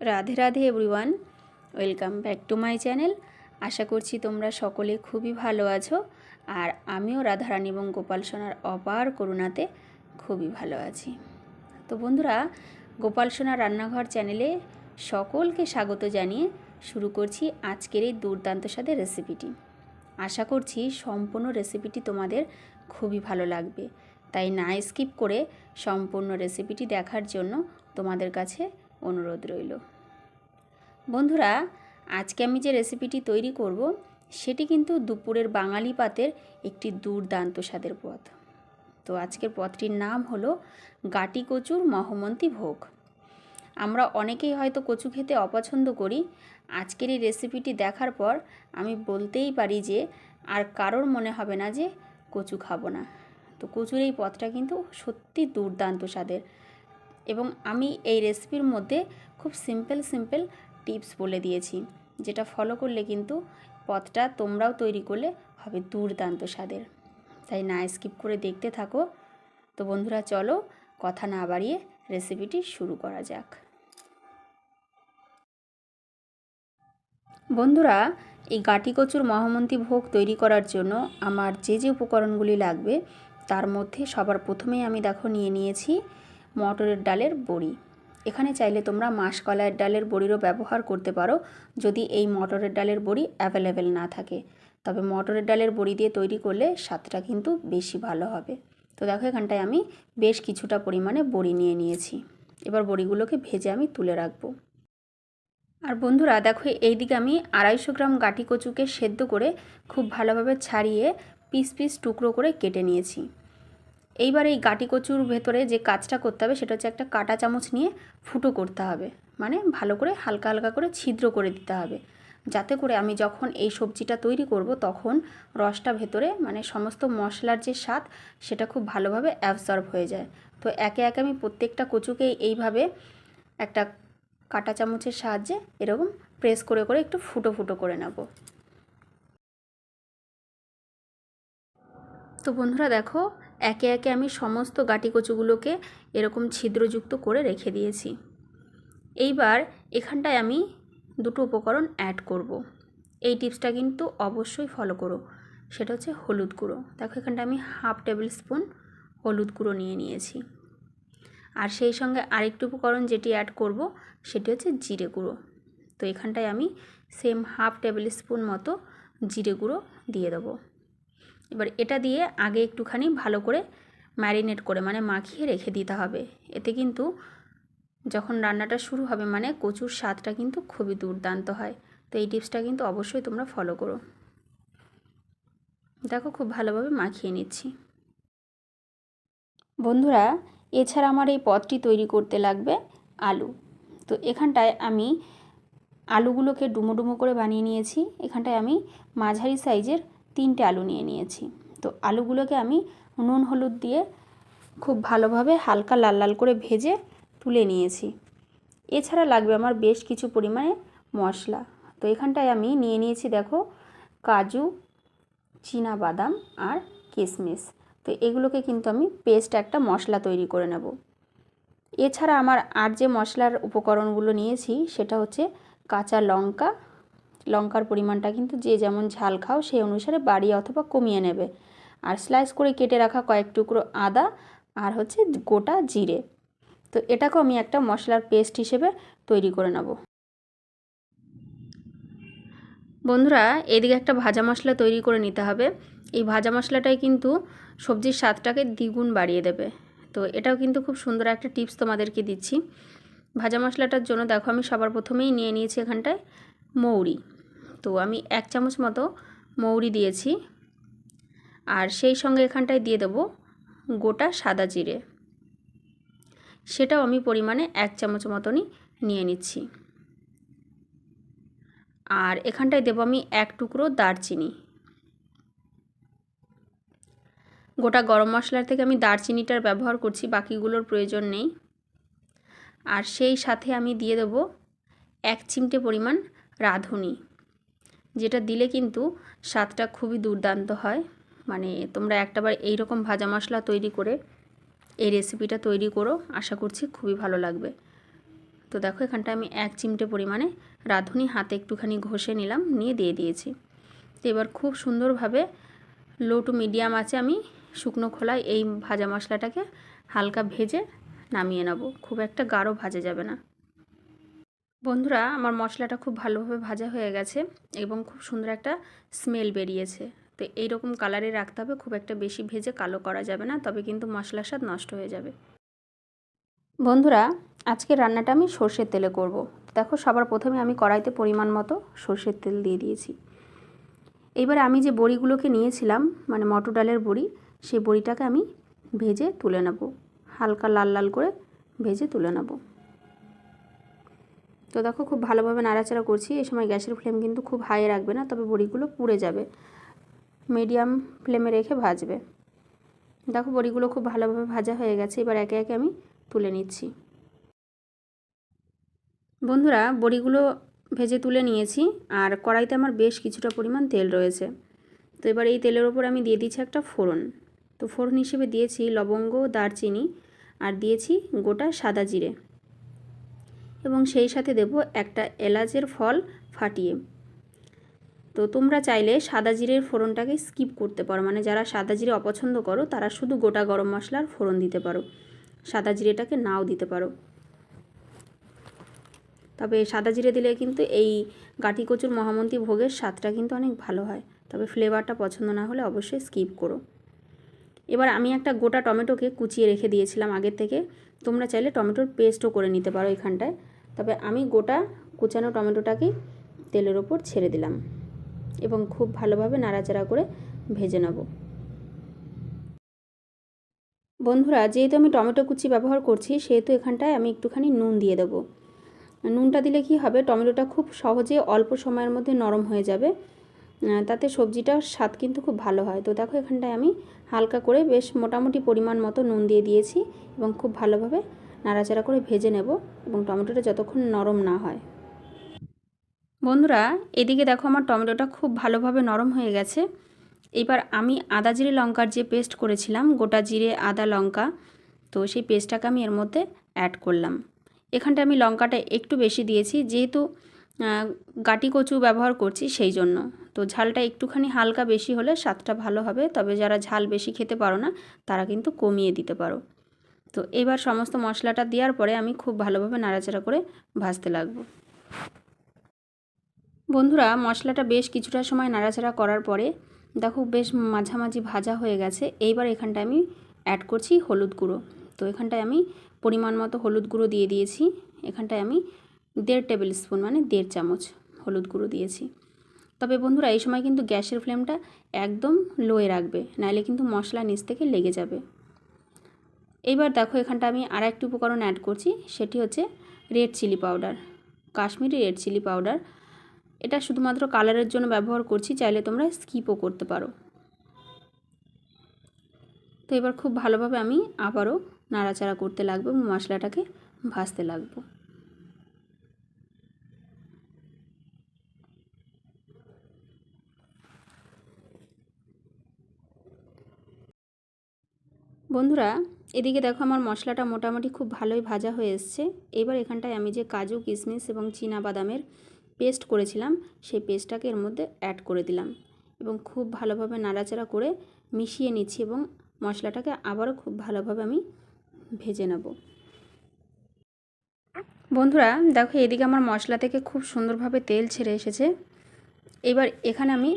Radhe Radhe everyone welcome back to my channel আশা করছি তোমরা সকলে খুবই ভালো আছো, আর আমিও রাধারানী এবং গোপাল সোনার অপার করুণাতে খুবই ভালো আছি। তো বন্ধুরা, গোপাল সোনার রান্নাঘর চ্যানেলে সকলকে স্বাগত জানিয়ে শুরু করছি আজকের এই দুর্দান্ত স্বাদে রেসিপিটি আশা করছি সম্পূর্ণ রেসিপিটি তোমাদের খুবই ভালো লাগবে। তাই না স্কিপ করে সম্পূর্ণ রেসিপিটি দেখার জন্য তোমাদের কাছে অনুরোধ রইল। বন্ধুরা, আজকে আমি যে রেসিপিটি তৈরি করব, সেটি কিন্তু দুপুরের বাঙালি পাতের একটি দুর্দান্ত স্বাদের পথ তো আজকের পথটির নাম হলো গাটি কচুর মহমন্তী ভোগ। আমরা অনেকেই হয়তো কচু খেতে অপছন্দ করি। আজকের এই রেসিপিটি দেখার পর আমি বলতেই পারি যে, আর কারোর মনে হবে না যে কচু খাব না। তো কচুর এই পথটা কিন্তু সত্যি দুর্দান্ত স্বাদের। এবং আমি এই রেসিপির মধ্যে খুব সিম্পল সিম্পল টিপস বলে দিয়েছি, যেটা ফলো করলে কিন্তু পথটা তোমরাও তৈরি করলে হবে দুর্দান্ত স্বাদের। তাই না স্কিপ করে দেখতে থাকো। তো বন্ধুরা, চলো কথা না বাড়িয়ে রেসিপিটি শুরু করা যাক। বন্ধুরা, এই গাটি কচুর মহামন্ত্রী ভোগ তৈরি করার জন্য আমার যে যে উপকরণগুলি লাগবে, তার মধ্যে সবার প্রথমেই আমি দেখো নিয়ে নিয়েছি মটরের ডালের বড়ি। এখানে চাইলে তোমরা মাসকলাইয়ের ডালের বড়িরও ব্যবহার করতে পারো, যদি এই মটরের ডালের বড়ি অ্যাভেলেবেল না থাকে। তবে মটরের ডালের বড়ি দিয়ে তৈরি করলে স্বাদটা কিন্তু বেশি ভালো হবে। তো দেখো, এখানটায় আমি বেশ কিছুটা পরিমাণে বড়ি নিয়ে নিয়েছি। এবার বড়িগুলোকে ভেজে আমি তুলে রাখব। আর বন্ধুরা, দেখো এই দিকে আমি আড়াইশো গ্রাম গাটি কচুকে সেদ্ধ করে খুব ভালোভাবে ছাড়িয়ে পিস পিস টুকরো করে কেটে নিয়েছি। এইবার এই গাটি কচুর ভেতরে যে কাজটা করতে হবে সেটা হচ্ছে একটা কাটা চামচ নিয়ে ফুটো করতে হবে। মানে ভালো করে হালকা হালকা করে ছিদ্র করে দিতে হবে। যাতে করে আমি যখন এই সবজিটা তৈরি করব তখন রসটা ভেতরে মানে সমস্ত মশলার যে স্বাদ সেটা খুব ভালোভাবে অ্যাবজর্ব হয়ে যায়। তো একে একে আমি প্রত্যেকটা কচুকে এইভাবে একটা কাটা চামচের সাহায্যে এরকম প্রেস করে করে একটু ফুটো ফুটো করে নেব। তো বন্ধুরা দেখো একে একে আমি সমস্ত গাটি কচুগুলোকে এরকম ছিদ্রযুক্ত করে রেখে দিয়েছি। এইবার এখানটায় আমি দুটো উপকরণ অ্যাড করব। এই টিপসটা কিন্তু অবশ্যই ফলো করো। সেটা হচ্ছে হলুদ গুঁড়ো। দেখো এখানটা আমি হাফ টেবিল স্পুন হলুদ গুঁড়ো নিয়ে নিয়েছি। আর সেই সঙ্গে আরেকটি উপকরণ যেটি অ্যাড করব, সেটি হচ্ছে জিরে গুঁড়ো। তো এখানটায় আমি সেম হাফ টেবিল স্পুন মতো জিরে গুঁড়ো দিয়ে দেবো। এবার এটা দিয়ে আগে একটুখানি ভালো করে ম্যারিনেট করে মানে মাখিয়ে রেখে দিতে হবে। এতে কিন্তু যখন রান্নাটা শুরু হবে মানে কচুর স্বাদটা কিন্তু খুবই দুর্দান্ত হয়। তো এই টিপসটা কিন্তু অবশ্যই তোমরা ফলো করো। দেখো খুব ভালোভাবে মাখিয়ে নিচ্ছি। বন্ধুরা, এছাড়া আমার এই পদটি তৈরি করতে লাগবে আলু। তো এখানটায় আমি আলুগুলোকে ডুমো ডুমো করে বানিয়ে নিয়েছি। এখানটায় আমি মাঝারি সাইজের তিনটে আলু নিয়ে নিয়েছি। তো আলুগুলোকে আমি নুন, হলুদ দিয়ে খুব ভালোভাবে হালকা লাল লাল করে ভেজে তুলে নিয়েছি। এছাড়া লাগবে আমার বেশ কিছু পরিমাণে মশলা। তো এখানটায় আমি নিয়ে নিয়েছি দেখো কাজু চীনা বাদাম আর কিশমিশ তো এগুলোকে কিন্তু আমি পেস্ট একটা মশলা তৈরি করে নেব। এছাড়া আমার আর যে মশলার উপকরণগুলো নিয়েছি সেটা হচ্ছে কাঁচা লঙ্কা লঙ্কার পরিমাণটা কিন্তু যে যেমন ঝাল খাও, সেই অনুসারে বাড়িয়ে অথবা কমিয়ে নেবে। আর স্লাইস করে কেটে রাখা কয়েক টুকরো আদা আর হচ্ছে গোটা জিরে। তো এটাকেও আমি একটা মশলার পেস্ট হিসেবে তৈরি করে নেব। বন্ধুরা, এদিকে একটা ভাজা মশলা তৈরি করে নিতে হবে। এই ভাজা মশলাটাই কিন্তু সবজির স্বাদটাকে দ্বিগুণ বাড়িয়ে দেবে। তো এটাও কিন্তু খুব সুন্দর একটা টিপস তোমাদেরকে দিচ্ছি। ভাজা মশলাটার জন্য দেখো আমি সবার প্রথমেই নিয়ে নিয়েছি এখানটায় মৌরি। তো আমি এক চামচ মতো মৌরি দিয়েছি। আর সেই সঙ্গে এখানটায় দিয়ে দেবো গোটা সাদা জিরে। সেটাও আমি পরিমাণে এক চামচ মতনই নিয়ে নিচ্ছি। আর এখানটায় দেবো আমি এক টুকরো দারচিনি। গোটা গরম মশলার থেকে আমি দারচিনিটার ব্যবহার করছি, বাকিগুলোর প্রয়োজন নেই। আর সেই সাথে আমি দিয়ে দেবো এক চিমটে পরিমাণ রাঁধুনি। যেটা দিলে কিন্তু স্বাদটা খুবই দুর্দান্ত হয়। মানে তোমরা একটাবার এই রকম ভাজা মশলা তৈরি করে এই রেসিপিটা তৈরি করো, আশা করছি খুবই ভালো লাগবে। তো দেখো, এখানটা আমি এক চিমটে পরিমাণে রাঁধুনি হাতে একটুখানি ঘষে নিলাম, নিয়ে দিয়ে দিয়েছি। তো এবার খুব সুন্দরভাবে লো টু মিডিয়াম আছে আমি শুকনো খোলায় এই ভাজা মশলাটাকে হালকা ভেজে নামিয়ে নেব। খুব একটা গাঢ় ভাজা যাবে না। বন্ধুরা, আমার মশলাটা খুব ভালোভাবে ভাজা হয়ে গেছে এবং খুব সুন্দর একটা স্মেল বেরিয়েছে। তো এইরকম কালারে রাখতে হবে, খুব একটা বেশি ভেজে কালো করা যাবে না, তবে কিন্তু মশলার স্বাদ নষ্ট হয়ে যাবে। বন্ধুরা, আজকে রান্নাটা আমি সর্ষের তেলে করব। দেখো, সবার প্রথমে আমি কড়াইতে পরিমাণ মতো সর্ষের তেল দিয়ে দিয়েছি। এইবারে আমি যে বড়িগুলোকে নিয়েছিলাম মানে মটর ডালের বড়ি সেই বড়িটাকে আমি ভেজে তুলে নেব। হালকা লাল লাল করে ভেজে তুলে নেব। তো দেখো খুব ভালোভাবে নাড়াচাড়া করছি। এই সময় গ্যাসের ফ্লেম কিন্তু খুব হাই রাখবে না, তবে বড়িগুলো পুড়ে যাবে। মিডিয়াম ফ্লেমে রেখে ভাজবে। দেখো বড়িগুলো খুব ভালোভাবে ভাজা হয়ে গেছে, এবার একে একে আমি তুলে নিচ্ছি। বন্ধুরা, বড়িগুলো ভেজে তুলে নিয়েছি, আর কড়াইতে আমার বেশ কিছুটা পরিমাণ তেল রয়েছে। তো এবার এই তেলের ওপর আমি দিয়ে দিচ্ছি একটা ফোড়ন। তো ফোড়ন হিসেবে দিয়েছি লবঙ্গ, দারচিনি, আর দিয়েছি গোটা সাদা জিরে। এবং সেই সাথে দেব একটা এলাচের ফল ফাটিয়ে। তো তোমরা চাইলে সাদা জিরের ফোড়নটাকে স্কিপ করতে পারো। মানে যারা সাদা জিরে অপছন্দ করো, তারা শুধু গোটা গরম মশলার ফোড়ন দিতে পারো। সাদা জিরেটাকে নাও দিতে পারো। তবে সাদা জিরে দিলে কিন্তু এই গাঠি কচুর মহামন্ত্রী ভোগের স্বাদটা কিন্তু অনেক ভালো হয়। তবে ফ্লেভারটা পছন্দ না হলে অবশ্যই স্কিপ করো। এবার আমি একটা গোটা টমেটোকে কুচিয়ে রেখে দিয়েছিলাম আগের থেকে। তোমরা চাইলে টমেটোর পেস্টও করে নিতে পারো এখানটায়। তবে আমি গোটা কুচানো টমেটোটাকেই তেলের ওপর ছেড়ে দিলাম এবং খুব ভালোভাবে নাড়াচাড়া করে ভেজে নেব। বন্ধুরা, যেহেতু আমি টমেটো কুচি ব্যবহার করছি, সেহেতু এখানটায় আমি একটুখানি নুন দিয়ে দেবো। নুনটা দিলে কি হবে, টমেটোটা খুব সহজে অল্প সময়ের মধ্যে নরম হয়ে যাবে। তাতে সবজিটার স্বাদ কিন্তু খুব ভালো হয়। তো দেখো, এখানটায় আমি হালকা করে বেশ মোটামুটি পরিমাণ মতো নুন দিয়ে দিয়েছি এবং খুব ভালোভাবে নাড়াচাড়া করে ভেজে নেব এবং টমেটোটা যতক্ষণ নরম না হয়। বন্ধুরা, এদিকে দেখো আমার টমেটোটা খুব ভালোভাবে নরম হয়ে গেছে। এবার আমি আদা জিরে লঙ্কার যে পেস্ট করেছিলাম, গোটা জিরে আদা লঙ্কা, তো সেই পেস্টটাকে আমি এর মধ্যে অ্যাড করলাম। এখানটা আমি লঙ্কাটা একটু বেশি দিয়েছি, যেহেতু গাটি কচু ব্যবহার করছি সেই জন্য। তো ঝালটা একটুখানি হালকা বেশি হলে স্বাদটা ভালো হবে, তবে যারা ঝাল বেশি খেতে পারো না, তারা কিন্তু কমিয়ে দিতে পারো। তো এবার সমস্ত মশলাটা দেওয়ার পরে আমি খুব ভালোভাবে নাড়াচাড়া করে ভাজতে লাগবো। বন্ধুরা, মশলাটা বেশ কিছুটা সময় নাড়াচাড়া করার পরে দেখো বেশ মাঝামাঝি ভাজা হয়ে গেছে। এইবার এখানটায় আমি অ্যাড করছি হলুদ গুঁড়ো। তো এখানটায় আমি পরিমাণ মতো হলুদ গুঁড়ো দিয়ে দিয়েছি। এখানটায় আমি দেড় টেবিল স্পুন মানে দেড় চামচ হলুদ গুঁড়ো দিয়েছি। তবে বন্ধুরা, এই সময় কিন্তু গ্যাসের ফ্লেমটা একদম লোয়ে রাখবে নাহলে কিন্তু মশলা নিচ থেকে লেগে যাবে। এইবার দেখো এখানটা আমি আর একটি উপকরণ অ্যাড করছি, সেটি হচ্ছে red chilli powder Kashmiri red chilli powder এটা শুধুমাত্র কালারের জন্য ব্যবহার করছি, চাইলে তোমরা স্কিপও করতে পারো। তো এবার খুব ভালোভাবে আমি আবারও নাড়াচাড়া করতে লাগবো এবং মশলাটাকে ভাজতে লাগবো। বন্ধুরা এদিকে দেখো আমার মশলাটা মোটামুটি খুব ভালোই ভাজা হয়ে এসছে। এবার এখানটায় আমি যে কাজু কিশমিশ এবং বাদামের পেস্ট করেছিলাম, সেই পেস্টটাকে এর মধ্যে অ্যাড করে দিলাম এবং খুব ভালোভাবে নাড়াচাড়া করে মিশিয়ে নিচ্ছি এবং মশলাটাকে আবারও খুব ভালোভাবে আমি ভেজে নেব। বন্ধুরা, দেখো এদিকে আমার মশলা থেকে খুব সুন্দরভাবে তেল ছেড়ে এসেছে। এবার এখানে আমি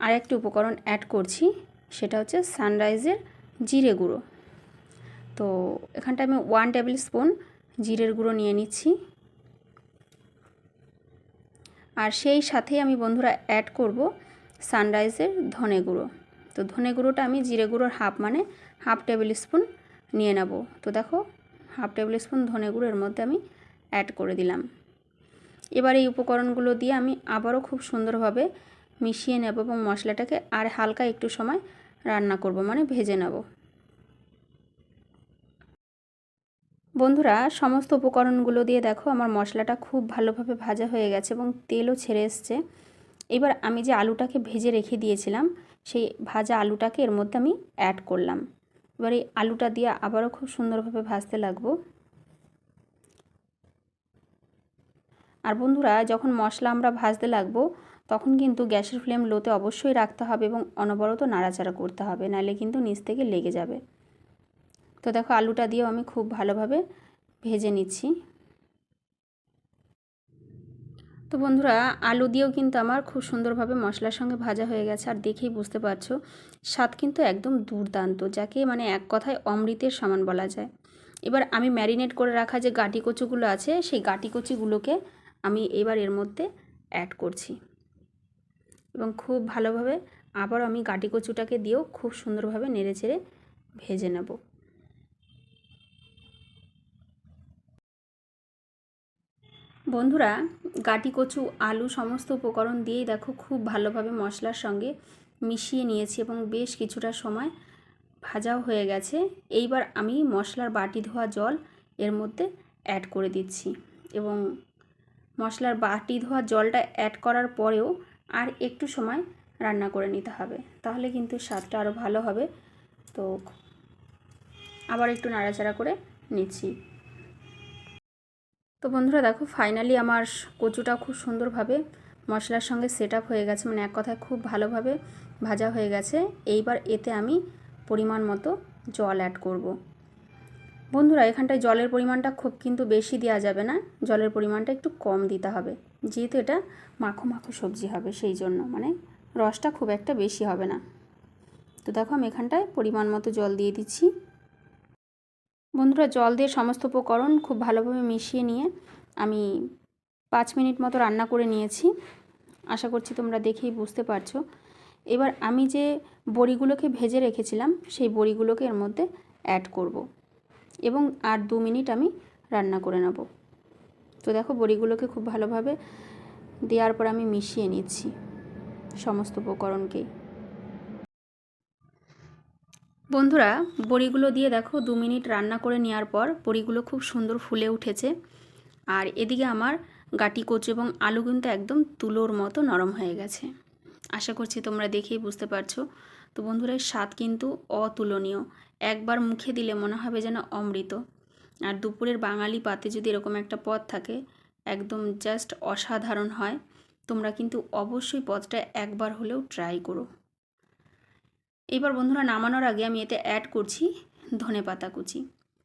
আরেকটি উপকরণ অ্যাড করছি, সেটা হচ্ছে সানরাইজের জিরে গুঁড়ো। তো এখানটা আমি ওয়ান টেবিল স্পুন জিরের গুঁড়ো নিয়ে নিচ্ছি। আর সেই সাথেই আমি বন্ধুরা অ্যাড করব সানরাইজের ধনে গুঁড়ো। তো ধনে গুঁড়োটা আমি জিরে গুঁড়োর হাফ মানে হাফ টেবিল স্পুন নিয়ে নেব। তো দেখো হাফ টেবিল স্পুন ধনে গুঁড়োর মধ্যে আমি অ্যাড করে দিলাম। এবার এই উপকরণগুলো দিয়ে আমি আবারও খুব সুন্দরভাবে মিশিয়ে নেব এবং মশলাটাকে আর হালকা একটু সময় রান্না করব মানে ভেজে নেব। বন্ধুরা, সমস্ত উপকরণগুলো দিয়ে দেখো আমার মশলাটা খুব ভালোভাবে ভাজা হয়ে গেছে এবং তেলও ছেড়ে এসছে। এবার আমি যে আলুটাকে ভেজে রেখে দিয়েছিলাম, সেই ভাজা আলুটাকে এর মধ্যে আমি অ্যাড করলাম। এবার এই আলুটা দিয়ে আবারও খুব সুন্দরভাবে ভাজতে লাগবো। আর বন্ধুরা, যখন মশলা আমরা ভাজতে লাগবো, তখন কিন্তু গ্যাসের ফ্লেম লোতে অবশ্যই রাখতে হবে এবং অনবরত নাড়াচাড়া করতে হবে, নাহলে কিন্তু নিচ থেকে লেগে যাবে। তো দেখো আলুটা দিয়েও আমি খুব ভালোভাবে ভেজে নিচ্ছি। তো বন্ধুরা, আলু দিয়েও কিন্তু আমার খুব সুন্দরভাবে মশলার সঙ্গে ভাজা হয়ে গেছে আর দেখেই বুঝতে পারছ, স্বাদ কিন্তু একদম দুর্দান্ত, যাকে মানে এক কথায় অমৃতের সমান বলা যায়। এবার আমি ম্যারিনেট করে রাখা যে গাটি কচুগুলো আছে, সেই গাটি কচুগুলোকে আমি এবার এর মধ্যে অ্যাড করছি। এবং খুব ভালোভাবে আবার আমি গাটি কচুটাকে দিয়েও খুব সুন্দরভাবে নেড়ে চেড়ে ভেজে নেব। বন্ধুরা, গাটি, কচু, আলু সমস্ত উপকরণ দিয়েই দেখো খুব ভালোভাবে মশলার সঙ্গে মিশিয়ে নিয়েছি এবং বেশ কিছুটা সময় ভাজাও হয়ে গেছে। এইবার আমি মশলার বাটি ধোয়া জল এর মধ্যে অ্যাড করে দিচ্ছি এবং মশলার বাটি ধোয়া জলটা অ্যাড করার পরেও আর একটু সময় রান্না করে নিতে হবে। তাহলে কিন্তু স্বাদটা আরও ভালো হবে। তো আবার একটু নাড়াচাড়া করে নিচ্ছি। তো বন্ধুরা দেখো ফাইনালি আমার কচুটা খুব সুন্দরভাবে মশলার সঙ্গে সেট হয়ে গেছে। মানে এক কথায় খুব ভালোভাবে ভাজা হয়ে গেছে। এইবার এতে আমি পরিমাণ মতো জল অ্যাড করব। বন্ধুরা, এখানটায় জলের পরিমাণটা খুব কিন্তু বেশি দেওয়া যাবে না। জলের পরিমাণটা একটু কম দিতে হবে। যেহেতু এটা মাখো মাখো সবজি হবে, সেই জন্য। মানে রসটা খুব একটা বেশি হবে না। তো দেখো, আমি এখানটায় পরিমাণ মতো জল দিয়ে দিচ্ছি। বন্ধুরা জল দিয়ে সমস্ত উপকরণ খুব ভালোভাবে মিশিয়ে নিয়ে আমি পাঁচ মিনিট মতো রান্না করে নিয়েছি। আশা করছি তোমরা দেখেই বুঝতে পারছ। এবার আমি যে বড়িগুলোকে ভেজে রেখেছিলাম, সেই বড়িগুলোকে এর মধ্যে অ্যাড করব। এবং আর দু মিনিট আমি রান্না করে নেব। তো দেখো, বড়িগুলোকে খুব ভালোভাবে দেওয়ার পর আমি মিশিয়ে নিচ্ছি সমস্ত উপকরণকেই। বন্ধুরা, বড়িগুলো দিয়ে দেখো দু মিনিট রান্না করে নেওয়ার পর বড়িগুলো খুব সুন্দর ফুলে উঠেছে। আর এদিকে আমার গাটি কচু এবং আলু কিন্তু একদম তুলোর মতো নরম হয়ে গেছে। আশা করছি তোমরা দেখেই বুঝতে পারছ। তো বন্ধুরা স্বাদ কিন্তু অতুলনীয়। একবার মুখে দিলে মনে হবে যেন অমৃত। আর দুপুরের বাঙালি পাতে যদি এরকম একটা পদ থাকে, একদম জাস্ট অসাধারণ হয়, তোমরা কিন্তু অবশ্যই পদটা একবার হলেও ট্রাই করো। এবার বন্ধুরা নামানোর আগে আমি এতে অ্যাড করছি ধনে পাতা কুচি।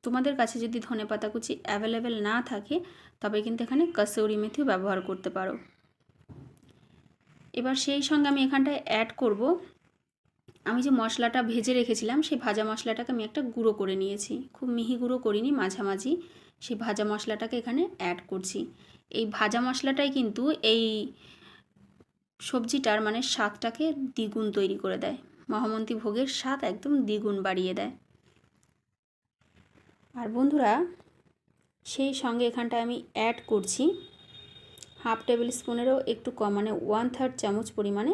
তোমাদের কাছে যদি ধনে পাতা কুচি অ্যাভেলেবেল না থাকে, তবে কিন্তু এখানে কাসৌরি মেথিও ব্যবহার করতে পারো। এবার সেই সঙ্গে আমি এখানটায় অ্যাড করব। আমি যে মশলাটা ভেজে রেখেছিলাম, সেই ভাজা মশলাটাকে আমি একটা গুঁড়ো করে নিয়েছি। খুব মিহি গুঁড়ো করিনি, মাঝামাঝি। সেই ভাজা মশলাটাকে এখানে অ্যাড করছি। এই ভাজা মশলাটাই কিন্তু এই সবজিটার মানে স্বাদটাকে দ্বিগুণ তৈরি করে দেয়। মহামন্ত্রী ভোগের স্বাদ একদম দ্বিগুণ বাড়িয়ে দেয়। আর বন্ধুরা, সেই সঙ্গে এখানটায় আমি অ্যাড করছি হাফ টেবিল স্পুনেরও একটু কম মানে ওয়ান থার্ড চামচ পরিমাণে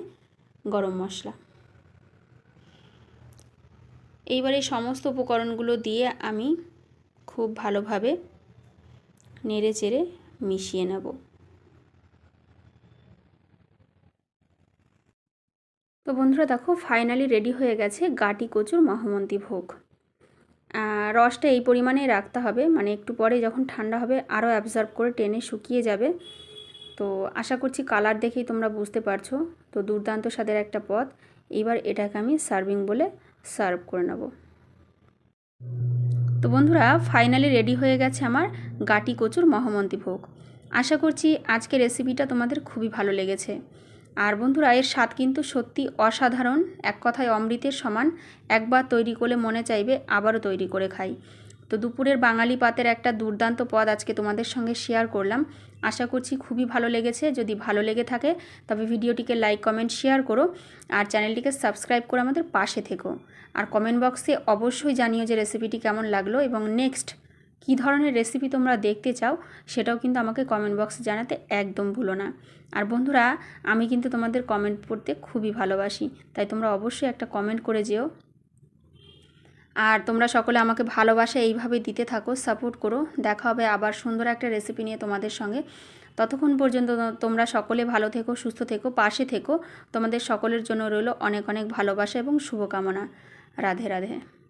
গরম মশলা। এইবার এই সমস্ত উপকরণগুলো দিয়ে আমি খুব ভালোভাবে নেড়ে চেড়ে মিশিয়ে নেব। তো বন্ধুরা দেখো ফাইনালি রেডি হয়ে গেছে গাটি কচুর মহামন্তি ভোগ। রসটা এই পরিমাণেই রাখতে হবে মানে একটু পরে যখন ঠান্ডা হবে আরও অ্যাবজর্ব করে টেনে শুকিয়ে যাবে। তো আশা করছি কালার দেখেই তোমরা বুঝতে পারছ। তো দুর্দান্ত স্বাদের একটা পদ, এবার এটাকে আমি সার্ভিং বলে সার্ভ করে নেব। তো বন্ধুরা ফাইনালি রেডি হয়ে গেছে আমার গাটি কচুর মহামন্তি ভোগ। আশা করছি আজকের রেসিপিটা তোমাদের খুবই ভালো লেগেছে। আর বন্ধুরা, এর স্বাদ কিন্তু সত্যি অসাধারণ। এক কথায় অমৃতের সমান। একবার তৈরি করলে মনে চাইবে, আবারও তৈরি করে খাই। তো দুপুরের বাঙালি পাতের একটা দুর্দান্ত পদ আজকে তোমাদের সঙ্গে শেয়ার করলাম। আশা করছি খুবই ভালো লেগেছে। যদি ভালো লেগে থাকে, তবে ভিডিওটিকে লাইক কমেন্ট শেয়ার করো। আর চ্যানেলটিকে সাবস্ক্রাইব করে আমাদের পাশে থেকো। আর কমেন্ট বক্সে অবশ্যই জানিও যে রেসিপিটি কেমন লাগল। এবং নেক্সট কী ধরনের রেসিপি তোমরা দেখতে চাও, সেটাও কিন্তু আমাকে কমেন্ট বক্সে জানাতে একদম ভুলো না। আর বন্ধুরা, আমি কিন্তু তোমাদের কমেন্ট পড়তে খুবই ভালোবাসি, তাই তোমরা অবশ্যই একটা কমেন্ট করে যেও। আর তোমরা সকলে আমাকে ভালোবাসা এইভাবে দিতে থাকো সাপোর্ট করো। দেখা হবে আবার সুন্দর একটা রেসিপি নিয়ে তোমাদের সঙ্গে। ততক্ষণ পর্যন্ত তোমরা সকলে ভালো থেকো, সুস্থ থেকো, পাশে থেকো। তোমাদের সকলের জন্য রইল অনেক অনেক ভালোবাসা এবং শুভকামনা। রাধে রাধে।